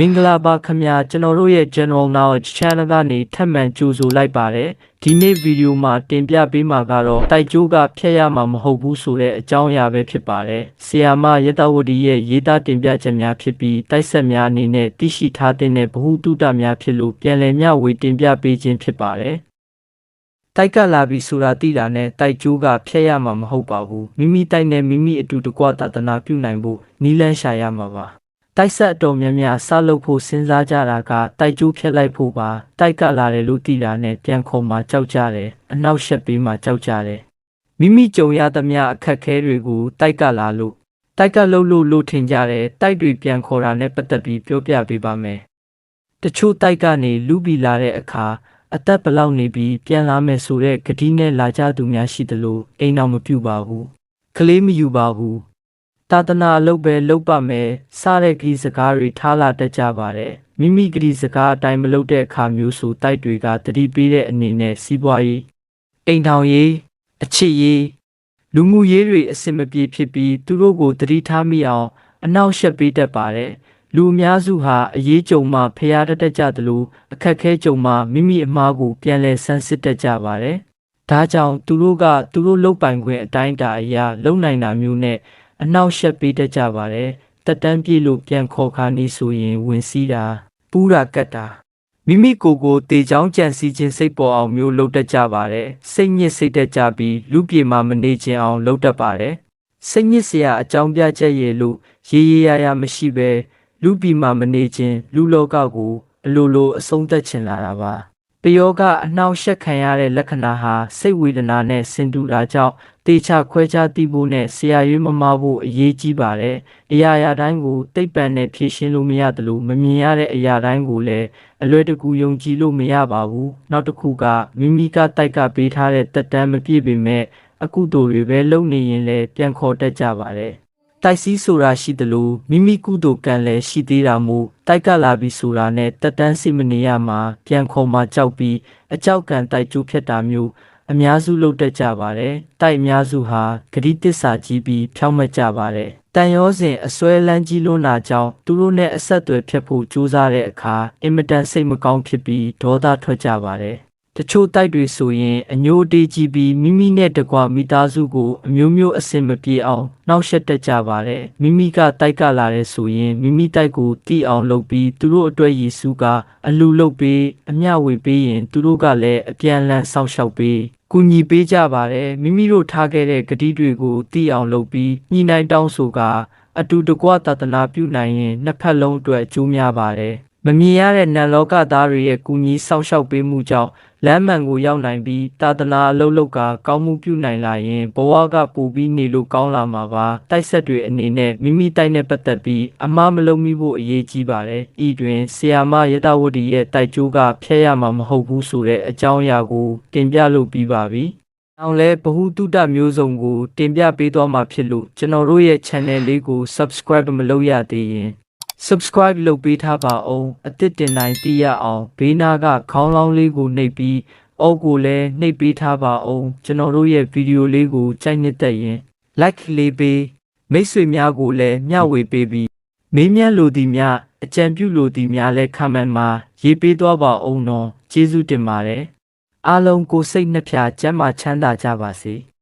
မင်္ဂလာပါခင်ဗျာကျွန်တော်တို့ရဲ့ General Knowledge Channel ကနေထပ်မံကြိုဆိုလိုက်ပါတယ်ဒီနေ့ဗီဒီယိုမှာတင်ပြပေးမှာကတော့တိုက်ကျိုးကဖျက်ရမှာမဟုတ်ဘူးဆိုတဲ့အကြောင်းအရာပဲဖြစ်ပါတယ်ဆီယာမရတဝတီရဲ့ရေးသားတင်ပြချက်များဖြစ်ပြီးတိုက်ဆက်များအနေနဲ့သိရှိထားတဲ့ဗဟုတုတများဖြစ်လို့ပြန်လည်မျှဝေတင်ပြပေးခြင်းဖြစ်ပါတယ်တိုက်ကလာပြီဆိုတာသိတာနဲ့တိုက်ကျိုးကဖျက်ရမှာမဟုတ်ပါဘူးမိမိတိုက်နဲ့မိမိအတူတကွတသနာပြုနိုင်ဖို့နီးလန်းရှာရမှာပါ တိုက်ဆက်အတော်များများစလုပ်ဖို့စဉ်းစားကြတာကတိုက်ကျိုးဖျက်လိုက်ဖို့ပါတိုက်ကလာတယ်လို့သိတာနဲ့ပြန်ခုံမှာကြောက်ကြတယ်အနောက်ရှက်ပေးမှာကြောက်ကြတယ်မိမိကြုံရသမျှအခက်ခဲတွေကိုတိုက်ကလာလို့တိုက်ကလှုပ်လို့လို့ထင်ကြတယ်တိုက်တွေပြန်ခေါ်တာနဲ့ပတ်သက်ပြီးပြောပြပေးပါမယ်တချို့တိုက်ကနေလူပြီးလာတဲ့အခါအသက်ဘလောက်နေပြီးပြန်လာမယ်ဆိုတဲ့ဂတိနဲ့လာကြသူများရှိသလိုအိမ်အောင်မပြူပါဘူးကလေးမယူပါဘူး သာသနာအလုပ်ပဲလုပ်ပါမယ်စတဲ့ဂတိစကားတွေထားလာတတ်ကြပါတယ်မိမိဂတိစကားအတိုင်းမလုပ်တဲ့အခါမျိုးဆိုတိုက်တွေကတတိပေးတဲ့အနေနဲ့စီးပွားရေးအိမ်ထောင်ရေးအချစ်ရေးလူမှုရေးတွေအဆင်မပြေဖြစ်ပြီးသူတို့ကိုတတိထားမိအောင်အနောက်ရှက်ပေးတတ်ပါတယ်လူအများစုဟာအရေးကြုံမှဖျားတတ်တတ်ကြသလိုအခက်ခဲကြုံမှမိမိအမားကိုပြန်လည်ဆန်းစစ်တတ်ကြပါတယ်။ဒါကြောင့်သူတို့ကသူတို့လုတ်ပိုင်ခွင့်အတိုင်းအတာအရာလုံနိုင်တာမျိုးနဲ့ အနောက်ရှက်ပေးတတ်ကြပါတယ်။တက်တန်းပြေလို့ပြန်ခေါ်ခါနေဆိုရင်ဝင်စည်းတာပူးတာကတ်တာမိမိကိုယ်ကိုတေချောင်းကြံစည်ခြင်းစိတ်ပေါ်အောင်မျိုးလုပ်တတ်ကြပါတယ်။စိတ်ညစ်စိတ်တက်ကြပြီးလူပြေမှာမနေခြင်းအောင်လုပ်တတ်ပါတယ်။စိတ်ညစ်စရာအကြောင်းပြချက်ရလို့ရေရေရာရာမရှိပဲလူပြည်မှာမနေခြင်းလူလောကကိုအလိုလိုအဆုံးသတ်ချင်လာတာပါ ပယောကအနှောက်ယှက်ခံရတဲ့လက္ခဏာဟာစိတ်ဝေဒနာနဲ့ဆင်တူတာကြောင့်တေချာခွဲခြားသိဖို့နဲ့ဆရာရွေးမမဖို့အရေးကြီးပါတယ်အရာရာတိုင်းကိုတိတ်ပံနဲ့ဖြည့်ရှင်းလို့မရတယ်လို့မမြင်ရတဲ့အရာတိုင်းကိုလည်းအလွယ်တကူယုံကြည်လို့မရပါဘူးနောက်တစ်ခုကမိမိကတိုက်ကပေးထားတဲ့တက်တမ်းမပြည့်ပေမဲ့အကုသိုလ်တွေပဲလုပ်နေရင်လည်းပြန်ခေါ်တတ်ကြပါတယ် တိုက်စီးဆိုတာရှိသလိုမိမိကုသိုလ်ကံလည်းရှိသေးတာမို့တိုက်ကလာပြီဆိုတာနဲ့တက်တန်းစိမနေရမှာပြန်ခေါ်မှကြောက်ပြီးအကြောက်ကံတိုက်ကျိုးဖြစ်တာမျိုးအများစုလုပ်တတ်ကြပါတယ်တိုက်အများစုဟာဂရိတစ္ဆာကြီးပြီးဖြောင်းမတ်ကြပါတယ်တန်ရောစဉ်အစွဲလန်းကြီးလွန်းတာကြောင့်သူတို့နဲ့အဆက်အသွယ်ဖြတ်ဖို့ကြိုးစားတဲ့အခါအင်မတန်စိတ်မကောင်းဖြစ်ပြီးဒေါသထွက်ကြပါတယ် တချို့တိုက်တွေဆိုရင်အညိုအတေးကြီးပြီးမိမိနဲ့တကွမိသားစုကိုအမျိုးမျိုးအဆင်မပြေအောင်နှောက်ယှက်တတ်ကြပါတယ်မိမိကတိုက်ကလာတဲ့ဆိုရင်မိမိတိုက်ကိုတီးအောင်လုပ်ပြီးသူတို့အတွက်ရည်စူးကအလူလုပ်ပြီးအမျှဝေပေးရင်သူတို့ကလည်းအပြန်အလှန်စောင့်ရှောက်ပေးကူညီပေးကြပါတယ်မိမိတို့ထားခဲ့တဲ့ဂတိတွေကိုတီးအောင်လုပ်ပြီးညှိနှိုင်းတောင်းဆိုကအတူတကွတသနာပြုနိုင်ရင်နှစ်ဖက်လုံးအတွက်အကျိုးများပါတယ် မမြင်ရတဲ့နံလောကသားတွေရဲ့ကူညီဆောက်ရှောက်ပေးမှုကြောင့်လမ်းမှန်ကိုရောက်နိုင်ပြီးတာသနာအလုပ်လုပ်ကကောင်းမှုပြုနိုင်လာရင်ဘဝကပူပြီးနေလို့ကောင်းလာမှာပါတိုက်ဆက်တွေအနေနဲ့မိမိတိုက်နဲ့ပတ်သက်ပြီးအမှားမလုပ်မိဖို့အရေးကြီးပါတယ်ဤတွင်ဆီယာမရတဝတီရဲ့တိုက်ကျိုးကဖျက်ရမှာမဟုတ်ဘူးဆိုတဲ့အကြောင်းအရာကိုတင်ပြလို့ပြီးပါပြီအောင်လဲဘ ഹു တုတမျိုးစုံကိုတင်ပြပေးသွားမှာဖြစ်လို့ကျွန်တော်တို့ရဲ့ channel လေးကို subscribe မလုပ်ရသေးရင် subscribe လုပ်ပေးထားပါအောင်အသစ်တင်တိုင်းသိရအောင်ဘေးနားကခေါင်းလောင်းလေးကိုနှိပ်ပြီးအောက်ကိုလည်းနှိပ်ပေးထားပါအောင်ကျွန်တော်တို့ရဲ့ဗီဒီယိုလေးကိုကြိုက်နှစ်သက်ရင် like လေးပေးမိတ်ဆွေများကိုလည်းမျှဝေပေးပြီးမေးမြန်းလိုသည်များအကြံပြုလိုသည်များလည်း comment မှာရေးပေးသွားပါအောင်နော်ကျေးဇူးတင်ပါတယ်အားလုံးကိုစိတ်နှဖျားကျမ်းမာချမ်းသာကြပါစေ။